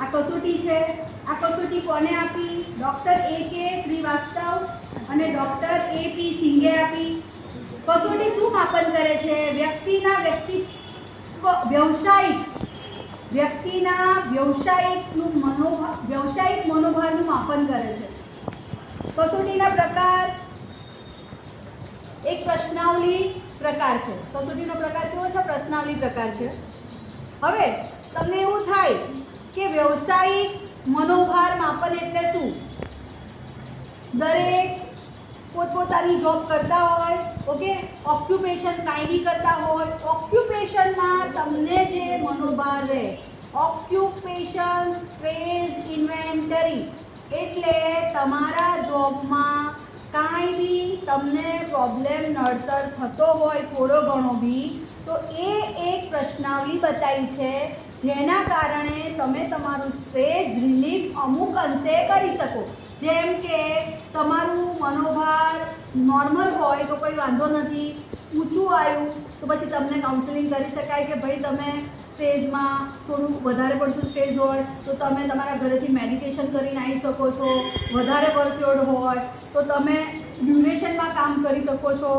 આ કસોટી છે. આ કસોટી કોને આપી? ડૉક્ટર એ કે શ્રીવાસ્તવ અને ડૉક્ટર એ પી સિંઘે આપી. કસોટી શું માપન કરે છે? વ્યક્તિના વ્યક્તિ વ્યવસાયિક, વ્યક્તિના વ્યવસાયિકનું મનોભાવ વ્યવસાયિક મનોભાવનું માપન કરે છે. કસોટીના પ્રકાર, એક પ્રશ્નાવલી પ્રકાર છે. કસોટીનો પ્રકાર કેવો છે? પ્રશ્નાવલી પ્રકાર છે. હવે, તમને એવું થાય વ્યવસાયિક મનોભાર માપન એટલે શું? દરેક પોતપોતાની જોબ કરતા હોય ઓકે ઓક્યુપેશન કાંઈ કરતા હોય. ઓક્યુપેશનમાં તમને જે મનોભાર રહે ઓક્યુપેશન સ્ટ્રેસ ઇન્વેન્ટરી એટલે તમારા જોબમાં કાંઈ બી તમને પ્રોબ્લેમ નડતર થતો હોય, થોડો ઘણો બી, તો એ એક પ્રશ્નાવલી બતાવી છે જેના કારણે તમે તમારું સ્ટ્રેસ રિલીફ અમુક અંશે કરી શકો. જેમ કે તમારું મનોભાર નોર્મલ હોય તો કોઈ વાંધો નથી, ઊંચું આવ્યું તો પછી તમને કાઉન્સેલિંગ કરી શકાય કે ભાઈ તમે સ્ટેજમાં થોડું વધારે પડતું સ્ટેજ હોય તો તમે તમારા ઘરેથી મેડિટેશન કરીને આવી શકો છો. વધારે વર્કલોડ હોય તો તમે ડ્યુરેશનમાં કામ કરી શકો છો.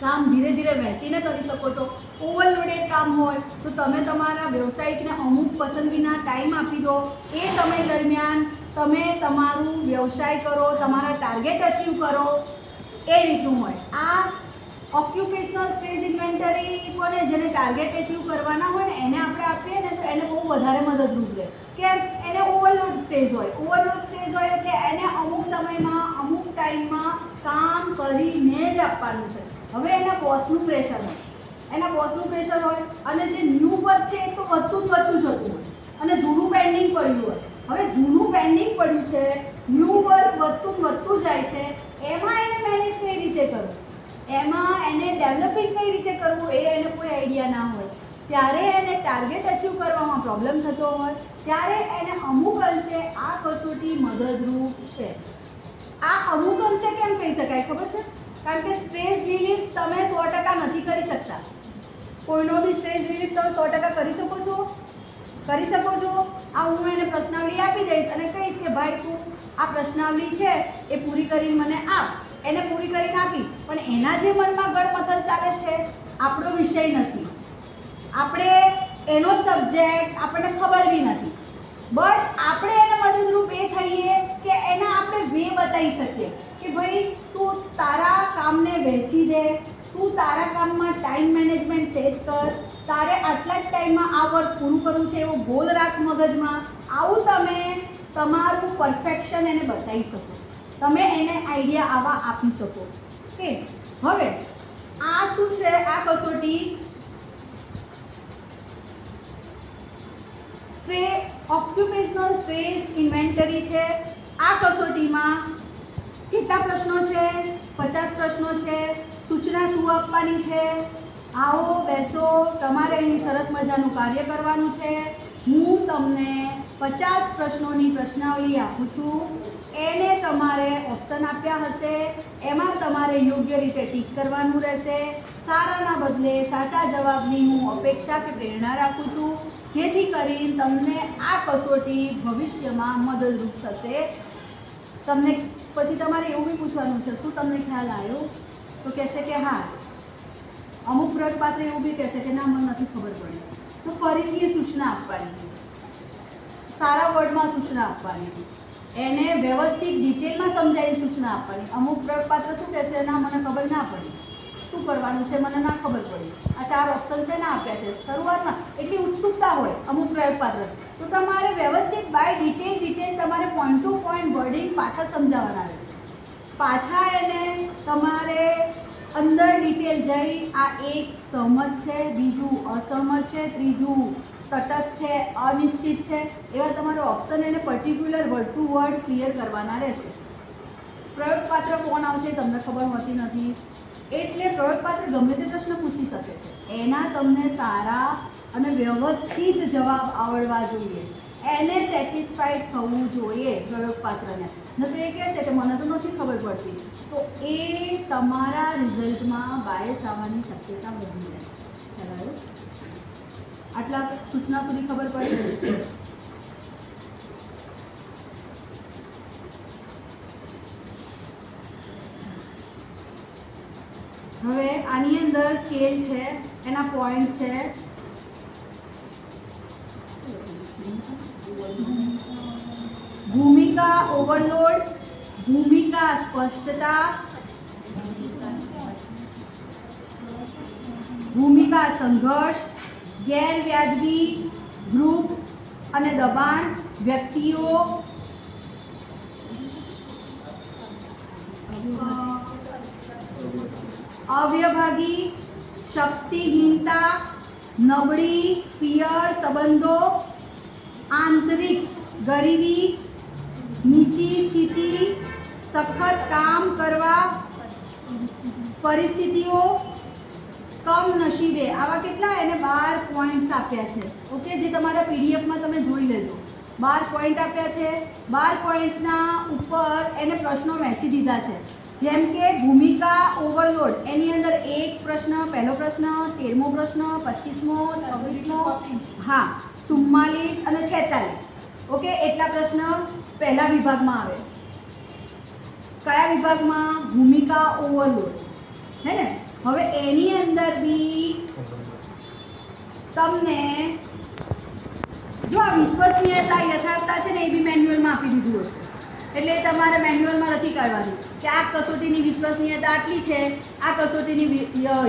કામ ધીરે ધીરે વહેંચીને કરી શકો છો. ઓવરલોડેડ કામ હોય તો તમે તમારા વ્યવસાયિકને અમુક પસંદગીના ટાઈમ આપી દો. એ સમય દરમિયાન તમે તમારું વ્યવસાય કરો, તમારા ટાર્ગેટ અચીવ કરો. એ રીતનું હોય. આ ઓક્યુપેશનલ સ્ટેજ ઇન્વેન્ટરી કોને જેને ટાર્ગેટ અચીવ કરવાના હોય ને, એને આપણે આપીએ ને તો એને બહુ વધારે મદદરૂપ રહે. કે એને ઓવરલોડ સ્ટેજ હોય. ઓવરલોડ સ્ટેજ હોય એટલે એને અમુક સમયમાં, અમુક ટાઈમમાં કામ કરીને જ આપવાનું છે. હવે એના બોસનું પ્રેશર હોય. એના બોસનું પ્રેશર હોય અને જે ન્યૂ વર્ક છે એ તો વધતું વધતું જતું હોય. અને જૂનું પેન્ડિંગ પડ્યું હોય. હવે જૂનું પેન્ડિંગ પડ્યું છે ન્યૂ વર્ક વધતું વધતું જાય છે, એમાં એને મેનેજ કઈ રીતે કરવું? એમાં એને ડેવલપિંગ કઈ રીતે કરવું એ એને કોઈ આઈડિયા ના હોય. ત્યારે એને ટાર્ગેટ અચીવ કરવામાં પ્રોબ્લેમ થતો હોય. ત્યારે એને અમુક અંશે આ કસોટી મદદરૂપ છે. આ અમુક અંશે કેમ કહી શકાય? ખબર છે? કારણ કે સ્ટ્રેસ રિલીફ તમે સો ટકા નથી કરી શકતા. કોઈનો બી સ્ટ્રેસ રિલીફ તમે સો ટકા કરી શકો છો? કરી શકો છો? આ હું એને પ્રશ્નાવલી આપી દઈશ અને કહીશ કે ભાઈ તું આ પ્રશ્નાવલી છે એ પૂરી કરીને મને આપ. એને પૂરી કરીને આપી. પણ એના જે મનમાં ગળમથલ ચાલે છે, આપણો વિષય નથી. આપણે એનો સબ્જેક્ટ આપણને ખબર બી નથી. બટ આપણે એને મદદરૂપ એ થઈએ કે એને આપણે વે બતાવી શકીએ. કે ભાઈ તું તારા કામને વહેંચી દે, તું તારા કામમાં ટાઈમ મેનેજમેન્ટ સેટ કર, તારે આટલા જ ટાઈમમાં આ વર્ક પૂરું કરવું છે એવો ગોલ રાખ મગજમાં, આવું તમે તમારું પરફેક્શન એને બતાવી શકો. તમે એને આઈડિયા આવા આપી શકો. કે હવે, આ શું છે? આ કસોટી? સ્ટ્રે ઓક્યુપેશનલ સ્ટ્રેસ ઇન્વેન્ટરી છે. આ કસોટીમાં કેટલા પ્રશ્નો છે, પચાસ પ્રશ્નો છે, સૂચના શું આપવાની છે? આવો બેસો, તમારે અહીં સરસ મજાનું કાર્ય કરવાનું છે. હું તમને પચાસ પ્રશ્નોની પ્રશ્નાવલી આપું છું. એને તમારે ઓપ્શન આપ્યા હશે. એમાં તમારે યોગ્ય રીતે ટીક કરવાનું રહેશે. સારાના બદલે સાચા જવાબની હું અપેક્ષા કે પ્રેરણા રાખું છું. જેથી કરીને તમને આ કસોટી ભવિષ્યમાં મદદરૂપ થશે. તમને પછી તમારે એવું બી પૂછવાનું છે, શું તમને ખ્યાલ આવ્યો? તો કહેશે કે હા. અમુક પ્રયોગપાત્ર એવું બી કહેશે કે ના, મને નથી ખબર પડી. તો ફરીથી એ સૂચના આપવાની. સારા વર્ડમાં સૂચના આપવાની. એને વ્યવસ્થિત ડિટેલમાં સમજાવી સૂચના આપવાની. અમુક પ્રયોગપાત્ર શું કહેશે? ના, મને ખબર ના પડી. શું કરવાનું છે મને ના ખબર પડી. આ ચાર ઓપ્શન છે ના આપ્યા છે. શરૂઆતમાં એટલી ઉત્સુકતા હોય, અમુક પ્રયોગપાત્ર તો તમારે વ્યવસ્થિત બાય ડિટેલ ડિટેલ તમારે પોઈન્ટ ટુ પોઈન્ટ વર્ડિંગ પાછા સમજાવવાના રહેશે. પાછા એને તમારે અંદર ડિટેલ જઈ, આ એક સહમત છે, બીજું અસહમત છે, ત્રીજું તટસ્થ છે, અનિશ્ચિત છે, એવા તમારો ઓપ્શન એને particular word to word clear કરવાના રહેશે. પ્રયોગપાત્ર કોણ આવશે તમને ખબર હોતી નથી. એટલે પ્રયોગપાત્ર ગમે તે પ્રશ્ન પૂછી શકે છે. એના તમને સારા અને વ્યવસ્થિત જવાબ આવડવા જોઈએ. એને સેટિસ્ફાઈડ થવું જોઈએ પ્રયોગપાત્રને. નકર એ કહેશે કે મને તો નથી ખબર પડતી. તો એ તમારા રિઝલ્ટમાં બાયસ આવવાની શક્યતા વધી જાય. બરાબર આટલા સૂચના સુધી ખબર પડી? આની અંદર સ્કેલ છે, એના પોઈન્ટ છે. ભૂમિકા ઓવરલોડ ભૂમિકા સ્પષ્ટતા, ભૂમિકા સંઘર્ષ, ગેરવ્યાજબી ગ્રુપ અને દબાણ, વ્યક્તિઓ. અવ્યભાગી શક્તિહીનતા, નબળી, પિયર સંબંધો, આંતરિક ગરીબી, નીચી સ્થિતિ, સખત કામ કરવા, પરિસ્થિતિઓ, કમ નસીબે, આવા કેટલા એને બાર પોઈન્ટ્સ આપ્યા છે. ઓકે, જે તમારા પીડીએફમાં તમે જોઈ લેજો. બાર પોઈન્ટ આપ્યા છે. બાર પોઈન્ટના ઉપર એને પ્રશ્નો વહેંચી દીધા છે. જેમ કે ભૂમિકા ઓવરલોડ એની અંદર એક પ્રશ્ન, પહેલો પ્રશ્ન, તેરમો પ્રશ્ન, પચીસમો, છવ્વીસમો, હા, ચુમ્માલીસ અને છેતાલીસ. ઓકે, એટલા પ્રશ્ન પહેલા વિભાગમાં આવે. કયા વિભાગમાં? ભૂમિકા ઓવરલોડ હે ને? હવે એની અંદર બી તમને જો આ વિશ્વસનીયતા, યથાર્થતા છે ને, એ બી મેન્યુઅલમાં આપી દીધું હશે. એટલે તમારે મેન્યુઅલમાં નથી કાઢવાનું. કે આ કસોટીની વિશ્વસનીયતા આટલી છે, આ કસોટીની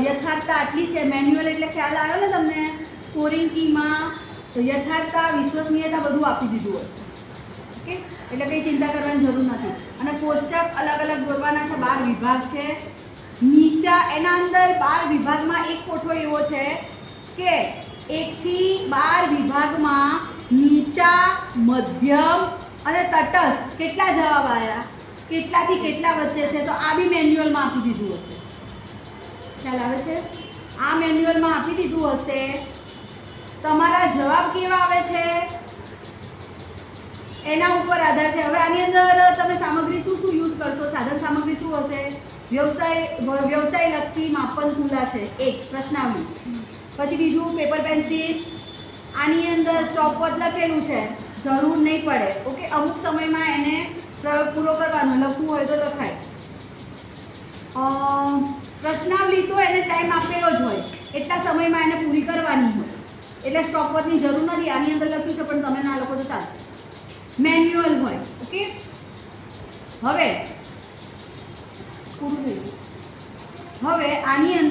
યથાર્થતા આટલી છે મેન્યુઅલ એટલે ખ્યાલ આવ્યો ને તમને? સ્કોરિંગ કીમાં યથાર્થતા, વિશ્વસનીયતા બધું આપી દીધું હશે. ઓકે? એટલે કંઈ ચિંતા કરવાની જરૂર નથી. અને કોષ્ટક અલગ અલગ દોરવાના છે, બાર વિભાગ છે. નીચા, એના અંદર બાર વિભાગમાં એક કોઠો એવો છે કે એકથી બાર વિભાગમાં નીચા, મધ્યમ અને તટસ્થ કેટલા જવાબ આવ્યા કેટલાથી કેટલા વચ્ચે છે તો આ બી મેન્યુઅલમાં આપી દીધું હશે. ખ્યાલ આવે છે? આ મેન્યુઅલમાં આપી દીધું હશે. તમારા જવાબ કેવા આવે છે? એના ઉપર આધાર છે. હવે આની અંદર તમે સામગ્રી શું શું યુઝ કરશો? સાધન સામગ્રી શું હશે? વ્યવસાય વ્યવસાયલક્ષી માપન ખુલ્લા છે. એક, પ્રશ્નાવલી. પછી બીજું પેપર પેન્સિલ આની અંદર સ્ટોપવોચ લખેલું છે. જરૂર નહીં પડે. ઓકે, અમુક સમયમાં એને પ્રયોગ પૂરો કરવાનો, લખવું હોય તો લખાય. પ્રશ્નાવલી તો એને ટાઈમ આપેલો જ હોય. એટલા સમયમાં એને પૂરી કરવાની હોય. એટલે સ્ટોપવોચની જરૂર નથી. આની અંદર લખ્યું છે, પણ તમે ના લખો તો ચાલશે. મેન્યુઅલ હોય ઓકે હવે, પૂરું હવે આની અંદર